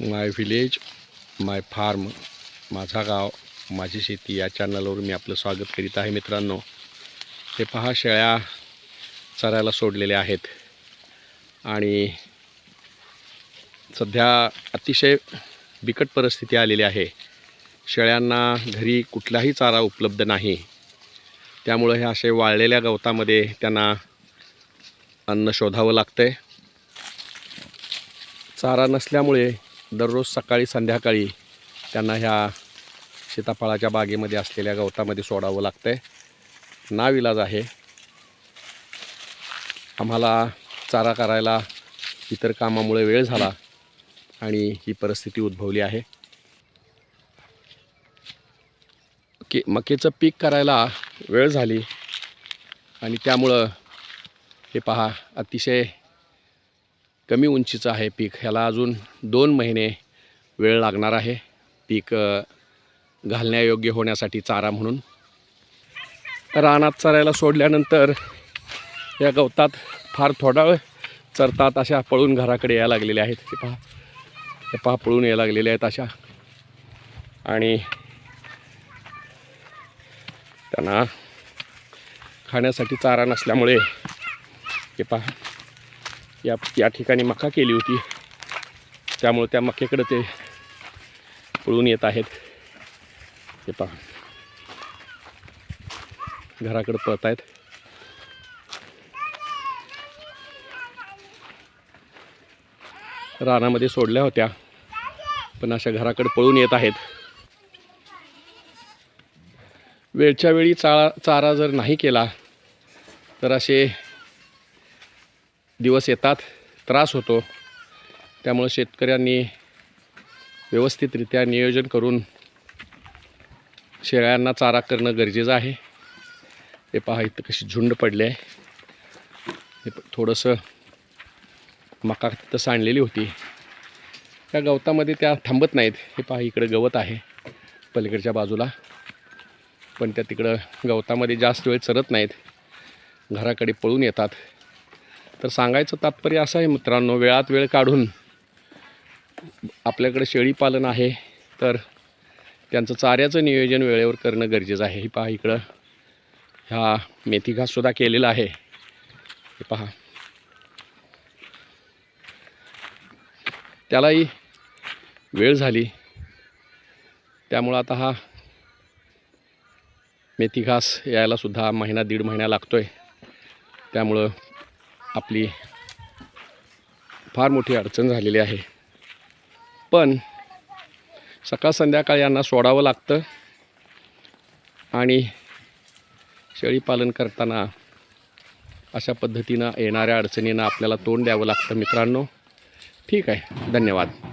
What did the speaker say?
माय village माय form माझा गाव माझी शेती या चॅनलवर मी आपलं स्वागत करीत आहे मित्रांनो. ते पहा शेळ्या चरायला सोडलेल्या आहेत. आणि सध्या अतिशय बिकट परिस्थिती आलेली आहे. शेळ्यांना घरी कुठलाही चारा उपलब्ध नाही. त्यामुळं हे असे वाळलेल्या गवतामध्ये त्यांना अन्न शोधावं लागतं आहे चारा नसल्यामुळे दररोज सकाळी संध्याकाळी त्यांना ह्या सीताफळाच्या बागेमध्ये असलेल्या गवतामध्ये सोडावं लागतं आहे नाविलाज आहे. आम्हाला चारा करायला इतर कामामुळे वेळ झाला आणि ही परिस्थिती उद्भवली आहे. के मकेचं पीक करायला वेळ झाली आणि त्यामुळं हे पहा अतिशय कमी उंचीचं आहे पीक. ह्याला अजून दोन महिने वेळ लागणार आहे. पीक घालण्यायोग्य होण्यासाठी चारा म्हणून. रानात चरायला सोडल्यानंतर या गवतात फार थोडा वेळ चरतात अशा पळून घराकडे यायला लागलेल्या आहेत. ते पहा. ते पहा पळून यायला लागलेल्या आहेत अशा. आणि त्यांना खाण्यासाठी चारा नसल्यामुळे ते पहा. या या ठिकाणी मका केली होती. त्यामुळे त्या मक्याकडे ते पळून येत आहेत. हे पहा. घराकडे पळत आहेत. रानामध्ये सोडल्या होत्या पण अशा घराकडे पळून येत आहेत. वेळच्या वेळी चारा चारा जर नाही केला तर असे दिवस येतात त्रास होतो. त्यामुळं शेतकऱ्यांनी व्यवस्थितरित्या नियोजन करून शेळ्यांना चारा करणं गरजेचं आहे. हे पहा इथं कशी झुंड पडले आहे. हे प- थोडंसं मका तिथं सांडलेली होती. त्या गवतामध्ये त्या थांबत नाहीत. हे पहा इकडं गवत आहे पलीकडच्या बाजूला. पण त्या तिकडं गवतामध्ये जास्त वेळ चरत नाहीत. घराकडे पळून येतात. तर सांगायचं तात्पर्य असं आहे मित्रांनो वेळात वेळ काढून आपल्याकडे शेळीपालन आहे तर त्यांचं चाऱ्याचं नियोजन वेळेवर करणं गरजेचं आहे. हे पहा इकडं ह्या मेथी घाससुद्धा केलेला आहे. हे पहा. त्यालाही वेळ झाली. त्यामुळं आता हा मेथी घास यायलासुद्धा महिना दीड महिना लागतो आहे त्यामुळं आपली फार मोठी अडचण झालेली आहे. पण सकाळ संध्याकाळ यांना सोडावं लागतं आणि शेळीपालन करताना अशा पद्धतीनं येणाऱ्या अडचणींना आपल्याला तोंड द्यावं लागतं मित्रांनो. ठीक आहे. धन्यवाद.